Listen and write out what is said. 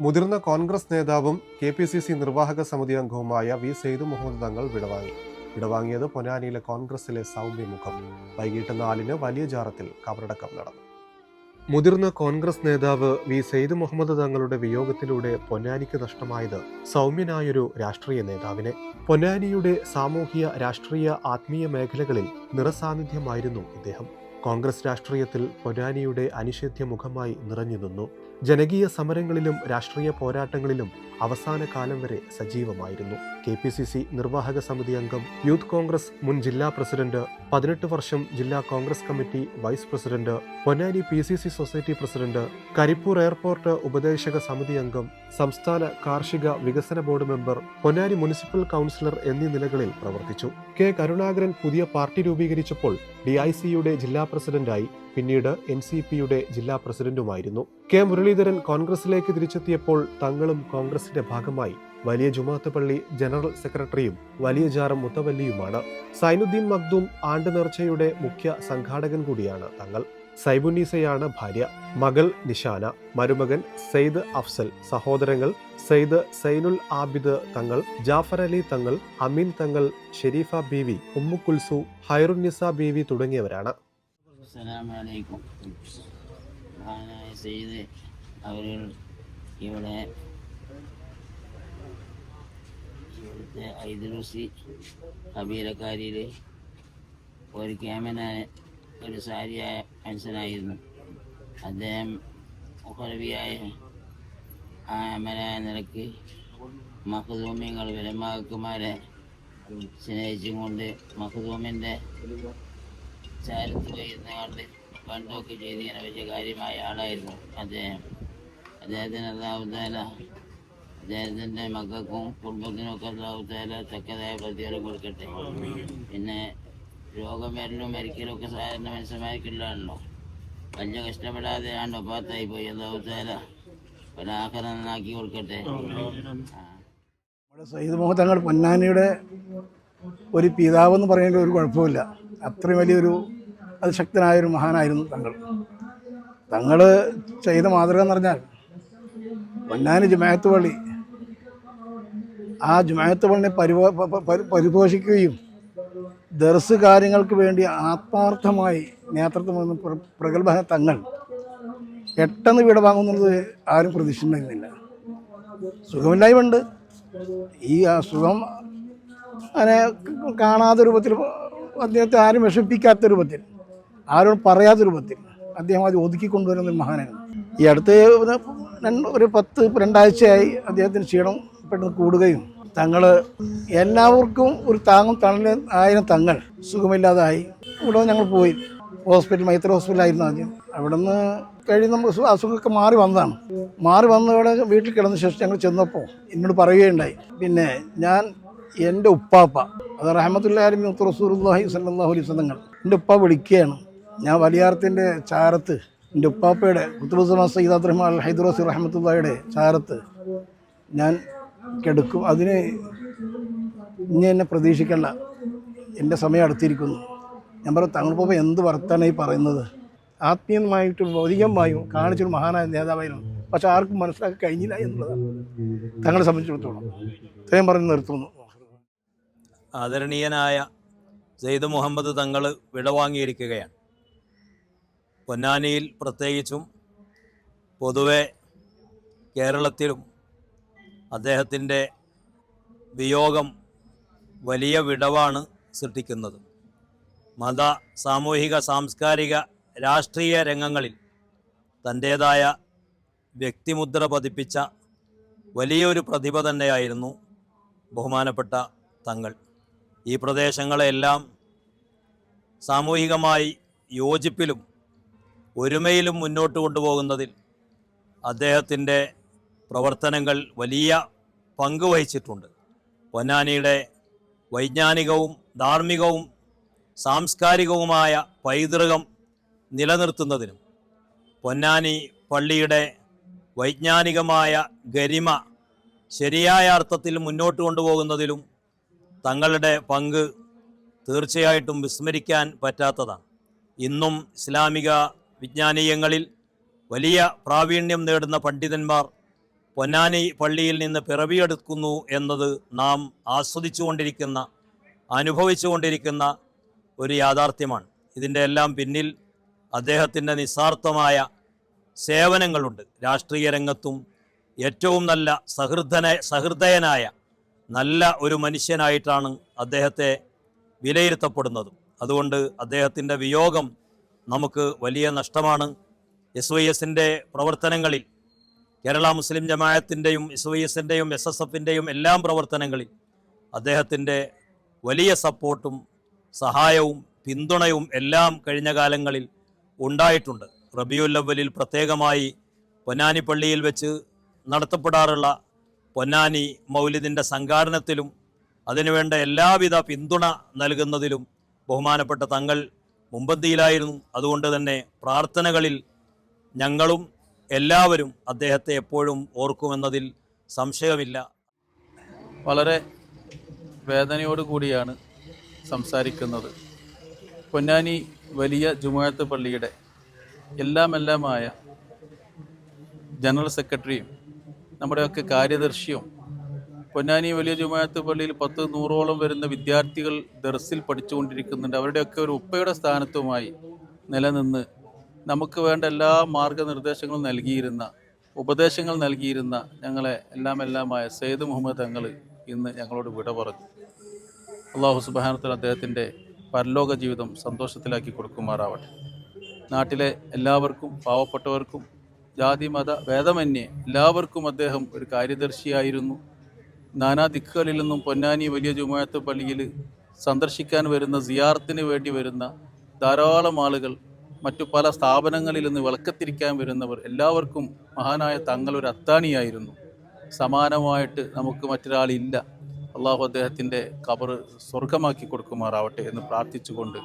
മുതിർന്ന കോൺഗ്രസ് നേതാവും K P C C നിർവാഹക സമിതി അംഗവുമായ വി സെയ്തു മുഹമ്മദ് തങ്ങൾ വിടവാങ്ങി. വിടവാങ്ങിയത് പൊന്നാനിയിലെ കോൺഗ്രസിലെ സൗമ്യമുഖം. വൈകിട്ട് നാലിന് വലിയ ജാറത്തിൽ കബറടക്കം നടന്നു. മുതിർന്ന കോൺഗ്രസ് നേതാവ് വി സെയ്ദ് മുഹമ്മദ് തങ്ങളുടെ വിയോഗത്തിലൂടെ പൊന്നാനിക്ക് നഷ്ടമായത് സൗമ്യനായൊരു രാഷ്ട്രീയ നേതാവിനെ. പൊന്നാനിയുടെ സാമൂഹിക രാഷ്ട്രീയ ആത്മീയ മേഖലകളിൽ നിറസാന്നിധ്യമായിരുന്നു ഇദ്ദേഹം. കോൺഗ്രസ് രാഷ്ട്രീയത്തിൽ പൊന്നാനിയുടെ അനിഷേധ്യ മുഖമായി നിറഞ്ഞു നിന്നു. ജനകീയ സമരങ്ങളിലും രാഷ്ട്രീയ പോരാട്ടങ്ങളിലും അവസാന കാലം വരെ സജീവമായിരുന്നു. കെ പി സി സി നിർവാഹക സമിതി അംഗം യൂത്ത് കോൺഗ്രസ് മുൻ ജില്ലാ പ്രസിഡന്റ് പതിനെട്ട് വർഷം ജില്ലാ Congress committee vice president Ponnani P C C society president Karipur airport ഉപദേശക സമിതി അംഗം സംസ്ഥാന കാർഷിക വികസന board member Ponnani municipal councillor എന്നീ നിലകളിൽ പ്രവർത്തിച്ചു. കെ കരുണാകരൻ പുതിയ പാർട്ടി രൂപീകരിച്ചപ്പോൾ ഡി ഐ സിയുടെ ജില്ലാ പ്രസിഡന്റായി പിന്നീട് എൻ സി പിയുടെ ജില്ലാ പ്രസിഡന്റുമായിരുന്നു. കെ മുരളീധരൻ കോൺഗ്രസിലേക്ക് തിരിച്ചെത്തിയപ്പോൾ തങ്ങളും കോൺഗ്രസിന്റെ ഭാഗമായി വലിയ ജുമാത്ത് പള്ളി ജനറൽ സെക്രട്ടറിയും വലിയ ജാറം മുത്തവല്ലിയുമാണ്. സൈനുദ്ദീൻ മഖ്ദൂം ആണ്ട് നേർച്ചയുടെ മുഖ്യ സംഘാടകൻ കൂടിയാണ് തങ്ങൾ. സൈബുന്നീസയാണ് ഭാര്യ. മകൾ നിഷാന. മരുമകൻ സെയ്ദ് അഫ്സൽ. സഹോദരങ്ങൾ സെയ്ദ് സൈനുൽ ആബിദ് തങ്ങൾ. ജാഫർ അലി തങ്ങൾ. അമീൻ തങ്ങൾ. ഷെരീഫ ബീവി ഉമ്മുക്കുൽസു ഹൈറുന്നിസ ബീവി തുടങ്ങിയവരാണ്. അസ്സലാമലൈക്കും. മഹാനായ സെയ്ത് അവർ ഇവിടെ ഇവിടുത്തെ ഐദുസി കബീലക്കാരിയിൽ ഒരു ക്യാമനായ ഒരു സാരിയായ മനുഷ്യനായിരുന്നു. അദ്ദേഹം മുഖലവിയായ അമലായ നിലയ്ക്ക് മഖദൂമ്യങ്ങൾ വിലമാക്കുമാരെ സ്നേഹിച്ചും കൊണ്ട് മഖദൂമിന്റെ ചാരത്ത് ഇരുന്നയാളുടെ പണ്ടൊക്കെ ചെയ്ത് ഇങ്ങനെ വലിയ കാര്യമായ ആളായിരുന്നു അദ്ദേഹം. അദ്ദേഹത്തിന് അതാവുത്താല അദ്ദേഹത്തിന്റെ മക്കൾക്കും കുടുംബത്തിനൊക്കെ അതാവുത്താല തക്കതായ പ്രതിഫലം കൊടുക്കട്ടെ. പിന്നെ രോഗം വരലും മരിക്കലും ഒക്കെ സാധാരണ മനസ്സമായിട്ടുള്ളതാണല്ലോ വലിയ കഷ്ടപ്പെടാതെ ആണ്ടോ പാത്തായി പോയി അതാവുത്താല ആഹാരം നന്നാക്കി കൊടുക്കട്ടെ. നമ്മുടെ സയ്യിദ് മുഹത്തങ്ങൾ തങ്ങൾ പൊന്നാനിയുടെ ഒരു പിതാവെന്ന് പറയുന്നതിൽ ഒരു കുഴപ്പമില്ല. അത്രയും വലിയൊരു അതിശക്തനായൊരു മഹാനായിരുന്നു തങ്ങൾ. തങ്ങൾ ചെയ്ത മാതൃക എന്ന് പറഞ്ഞാൽ പൊന്നാനി ജുമായത്ത് പള്ളി ആ ജുമായത്ത് പള്ളിനെ പരിപോ പരിപോഷിക്കുകയും ദർസ് കാര്യങ്ങൾക്ക് വേണ്ടി ആത്മാർത്ഥമായി നേതൃത്വം വന്ന പ്ര- പ്രഗത്ഭ തങ്ങൾ പെട്ടെന്ന് വീട് വാങ്ങുന്നത് ആരും പ്രതീക്ഷിക്കുന്നില്ല സുഖമില്ലായ്മയുണ്ട്. ഈ അസുഖം അങ്ങനെ കാണാത്ത രൂപത്തിൽ അദ്ദേഹത്തെ ആരും വിഷമിപ്പിക്കാത്ത രൂപത്തിൽ ആരും പറയാത്ത രൂപത്തിൽ അദ്ദേഹം അത് ഒതുക്കിക്കൊണ്ടുവരുന്ന ഒരു മഹാനാണ് ഈ അടുത്ത് ഒരു പത്ത് രണ്ടാഴ്ചയായി അദ്ദേഹത്തിന് ക്ഷീണം പെട്ടെന്ന് കൂടുകയും തങ്ങൾ എല്ലാവർക്കും ഒരു താങ്ങും തണൽ ആയിരം തങ്ങൾ സുഖമില്ലാതായി. ഇവിടെ ഞങ്ങൾ പോയി. ഹോസ്പിറ്റൽ മൈത്ര ഹോസ്പിറ്റലായിരുന്നു ആദ്യം. അവിടെ നിന്ന് കഴിഞ്ഞ് നമുക്ക് അസുഖമൊക്കെ മാറി വന്നതാണ്. മാറി വന്നവിടെ വീട്ടിൽ കിടന്ന ശേഷം ഞങ്ങൾ ചെന്നപ്പോൾ എന്നോട് പറയുകയുണ്ടായി. പിന്നെ ഞാൻ എന്റെ ഉപ്പാപ്പ അത് റഹമത്തുല്ലാലും റസൂർല്ലാഹി സല്ലാഹു അലൈഹി സ്വന്തങ്ങൾ എന്റെ ഉപ്പ വിളിക്കുകയാണ്. ഞാൻ വലിയാർത്തിന്റെ ചാരത്ത് എന്റെ ഉപ്പാപ്പയുടെ കുത്തുബുസമ സയ്യിദ് അബ്ദുറഹ്മാൻ അൽ ഹൈദുറസി റഹമത്തുള്ളയുടെ ചാരത്ത് ഞാൻ കിടക്കും. അതിന് ഇനി എന്നെ പ്രതീക്ഷിക്കണ്ട. എന്റെ സമയം അടുത്തിരിക്കുന്നു. ഞാൻ പറഞ്ഞു തങ്ങളിപ്പോൾ എന്ത് വർത്താനായി പറയുന്നത്? ആത്മീയമായിട്ടും ഭൗതികമായും കാണിച്ചൊരു മഹാനായ നേതാവായിരുന്നു. പക്ഷെ ആർക്കും മനസ്സിലാക്കി കഴിഞ്ഞില്ല എന്നുള്ളതാണ്. തങ്ങളെ സംബന്ധിച്ചിടത്തോളം. ഇത്രയും പറഞ്ഞ് നിർത്തുന്നു. ആദരണീയനായ സെയ്ദ് മുഹമ്മദ് തങ്ങൾ വിടവാങ്ങിയിരിക്കുകയാണ്. പൊന്നാനിയിൽ പ്രത്യേകിച്ചും പൊതുവെ കേരളത്തിലും അദ്ദേഹത്തിന്റെ വിയോഗം വലിയ വിടവാണ് സൃഷ്ടിക്കുന്നത്. മത സാമൂഹിക സാംസ്കാരിക രാഷ്ട്രീയ രംഗങ്ങളിൽ തന്റേതായ വ്യക്തിമുദ്ര പതിപ്പിച്ച വലിയൊരു പ്രതിഭ തന്നെയായിരുന്നു ബഹുമാനപ്പെട്ട തങ്ങൾ. ഈ പ്രദേശങ്ങളെല്ലാം സാമൂഹികമായി യോജിപ്പിലും ഒരുമയിലും മുന്നോട്ട് കൊണ്ടുപോകുന്നതിൽ അദ്ദേഹത്തിന്റെ പ്രവർത്തനങ്ങൾ വലിയ പങ്ക് വഹിച്ചിട്ടുണ്ട്. പൊന്നാനിയുടെ വൈജ്ഞാനികവും ധാർമ്മികവും സാംസ്കാരികവുമായ പൈതൃകം നിലനിർത്തുന്നതിനും പൊന്നാനി പള്ളിയുടെ വൈജ്ഞാനികമായ ഗരിമ ശരിയായ അർത്ഥത്തിൽ മുന്നോട്ട് കൊണ്ടുപോകുന്നതിലും തങ്ങളുടെ പങ്ക് തീർച്ചയായിട്ടും വിസ്മരിക്കാൻ പറ്റാത്തതാണ്. ഇന്നും ഇസ്ലാമിക വിജ്ഞാനീയങ്ങളിൽ വലിയ പ്രാവീണ്യം നേടുന്ന പണ്ഡിതന്മാർ പൊന്നാനി പള്ളിയിൽ നിന്ന് പിറവിയെടുക്കുന്നു എന്നത് നാം ആസ്വദിച്ചുകൊണ്ടിരിക്കുന്ന അനുഭവിച്ചുകൊണ്ടിരിക്കുന്ന ഒരു യാഥാർത്ഥ്യമാണ്. ഇതിന്റെ എല്ലാം പിന്നിൽ അദ്ദേഹത്തിന്റെ നിസ്വാർത്ഥമായ സേവനങ്ങളുണ്ട്. രാഷ്ട്രീയ രംഗത്തും ഏറ്റവും നല്ല സഹൃദന സഹൃദയനായ നല്ല ഒരു മനുഷ്യനായിട്ടാണ് അദ്ദേഹത്തെ വിലയിരുത്തപ്പെടുന്നത്. അതുകൊണ്ട് അദ്ദേഹത്തിന്റെ വിയോഗം നമുക്ക് വലിയ നഷ്ടമാണ്. എസ് വൈ എസിന്റെ പ്രവർത്തനങ്ങളിൽ കേരള മുസ്ലിം ജമായത്തിന്റെയും എസ് വൈ എസിന്റെയും എസ് എസ് എഫിന്റെയും എല്ലാം പ്രവർത്തനങ്ങളിൽ അദ്ദേഹത്തിന്റെ വലിയ സപ്പോർട്ടും സഹായവും പിന്തുണയും എല്ലാം കഴിഞ്ഞ കാലങ്ങളിൽ ഉണ്ടായിട്ടുണ്ട്. റബിയുൽ അവലിൽ പ്രത്യേകമായി പൊന്നാനിപ്പള്ളിയിൽ വെച്ച് നടത്തപ്പെടാറുള്ള പൊന്നാനി മൗലിദിന്റെ സംഘാടനത്തിലും അതിനുവേണ്ട എല്ലാവിധ പിന്തുണ നൽകുന്നതിലും ബഹുമാനപ്പെട്ട തങ്ങൾ മുമ്പന്തിയിലായിരുന്നു. അതുകൊണ്ട് തന്നെ പ്രാർത്ഥനകളിൽ ഞങ്ങളും എല്ലാവരും അദ്ദേഹത്തെ എപ്പോഴും ഓർക്കുമെന്നതിൽ സംശയമില്ല. വളരെ വേദനയോട് കൂടിയാണ് സംസാരിക്കുന്നത്. പൊന്നാനി വലിയ ജുമാഅത്ത് പള്ളിയുടെ എല്ലാമെല്ലാമായ ജനറൽ സെക്രട്ടറിയും നമ്മുടെയൊക്കെ കാര്യദർശിയും പൊന്നാനി വലിയ ജുമായത്ത് പള്ളിയിൽ പത്ത് നൂറോളം വരുന്ന വിദ്യാർത്ഥികൾ ദർസിൽ പഠിച്ചുകൊണ്ടിരിക്കുന്നുണ്ട്. അവരുടെയൊക്കെ ഒരു ഉപ്പയുടെ സ്ഥാനത്തുമായി നിലനിന്ന് നമുക്ക് വേണ്ട എല്ലാ മാർഗനിർദ്ദേശങ്ങളും നൽകിയിരുന്ന ഉപദേശങ്ങൾ നൽകിയിരുന്ന ഞങ്ങളെ എല്ലാം എല്ലാമായ സെയ്ദ് മുഹമ്മദ് തങ്ങൾ ഇന്ന് ഞങ്ങളോട് വിട പറഞ്ഞു. അള്ളാഹു സുബാനത്തിൽ അദ്ദേഹത്തിന്റെ പരലോക ജീവിതം സന്തോഷത്തിലാക്കി കൊടുക്കുമാറാവട്ടെ. നാട്ടിലെ എല്ലാവർക്കും പാവപ്പെട്ടവർക്കും ജാതി മത ഭേദമന്യേ എല്ലാവർക്കും അദ്ദേഹം ഒരു കാര്യദർശിയായിരുന്നു. നാനാ ദിക്കുകളിൽ നിന്നും പൊന്നാനി വലിയ ജുമാഅത്ത് പള്ളിയിൽ സന്ദർശിക്കാൻ വരുന്ന സിയാർത്തിന് വേണ്ടി വരുന്ന ധാരാളം ആളുകൾ മറ്റു പല സ്ഥാപനങ്ങളിൽ നിന്ന് വിളക്കത്തിരിക്കാൻ വരുന്നവർ എല്ലാവർക്കും മഹാനായ തങ്ങൾ ഒരു അത്താണിയായിരുന്നു. സമാനമായിട്ട് നമുക്ക് മറ്റൊരാളില്ല അള്ളാഹു അദ്ദേഹത്തിന്റെ കബർ സ്വർഗമാക്കി കൊടുക്കുമാറാവട്ടെ എന്ന് പ്രാർത്ഥിച്ചുകൊണ്ട്